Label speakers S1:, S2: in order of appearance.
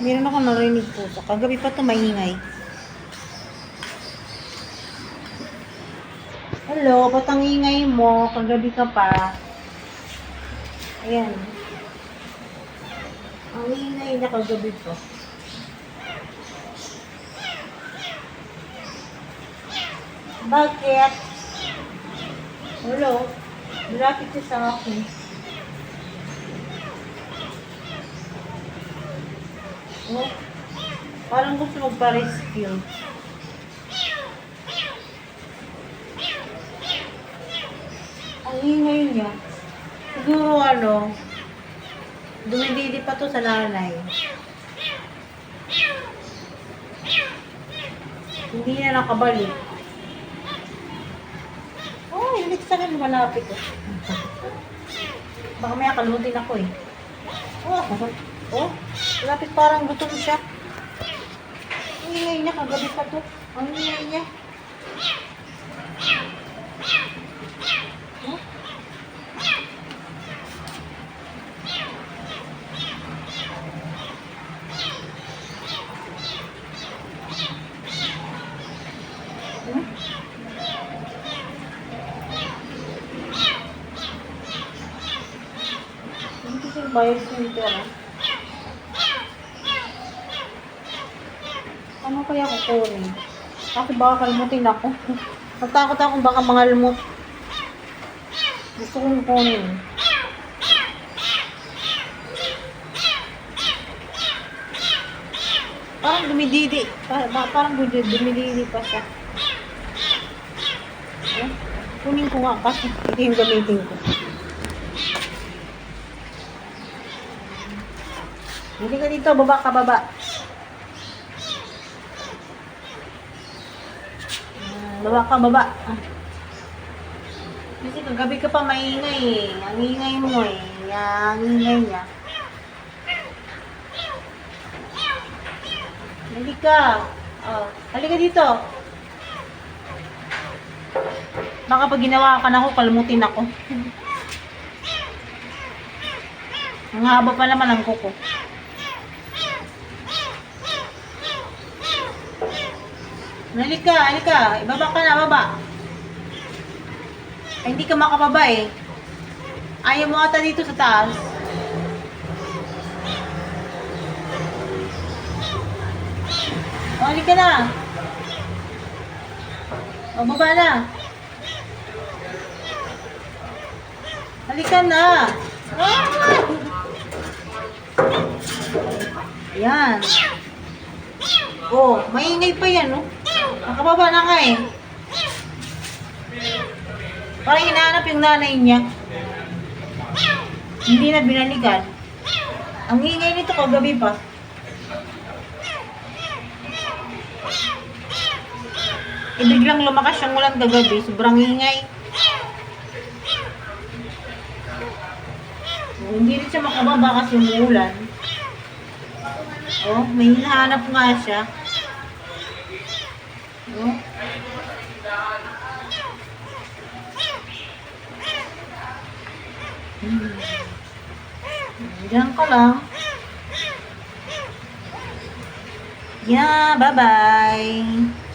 S1: Meron ako narinig pusa. Kagabi pa ito maingay. Hello, ba't ang ingay mo? Kagabi ka pa. Ayan. Ang ingay niya kagabi pa. Bakit? Hello? Malapit siya sa akin. Oh, parang gusto magpa-rescue. Ang ingay niya. Siguro ano, dumididi pa to sa nanay. Hindi na nakabalik. Oh, hindi sa akin malapit oh. Baka may akalutin ako eh. Oh, oh, malapit parang gutom siya. Ang ingay niya, kagabi pa to. Ang ingay niya. Oh. Hmm? Hindi kasi Ano kaya kukunin? Kasi baka kalmutin ako. Natakot ako baka mangalmot. Gusto kong kunin. Parang dumididi. Parang gud- dumididi pa siya. Eh, kunin ko nga kasi ito yung gamitin ko. Hindi ka dito, baba ka, baba. Baba ka, baba. Kasi kagabi ka pa maingay eh. Ang ingay mo eh. Ang ingay niya. Halika. Oh, halika dito. Baka pag ginawa ka na ako, kalmutin ako. Ang haba pa naman ang kuko. Halika, halika. Ibaba ka na, baba. Ay, hindi ka makababa eh. Ayaw mo ata dito sa taas. O, halika na. O, baba na. Halika na. Ah! Yan. Oh, maingay pa yan, oh. Nakababa na nga eh. Parang hinahanap yung nanay niya. Hindi na binalikan. Ang ingay nito kagabi pa. Eh, biglang lumakas yung ulan kagabi. Sobrang ingay. Oh, hindi rin siya makababa kasi umuulan. Oh, may hinahanap nga siya. Oh. Hmm. Diyan ka lang. Yeah, bye-bye.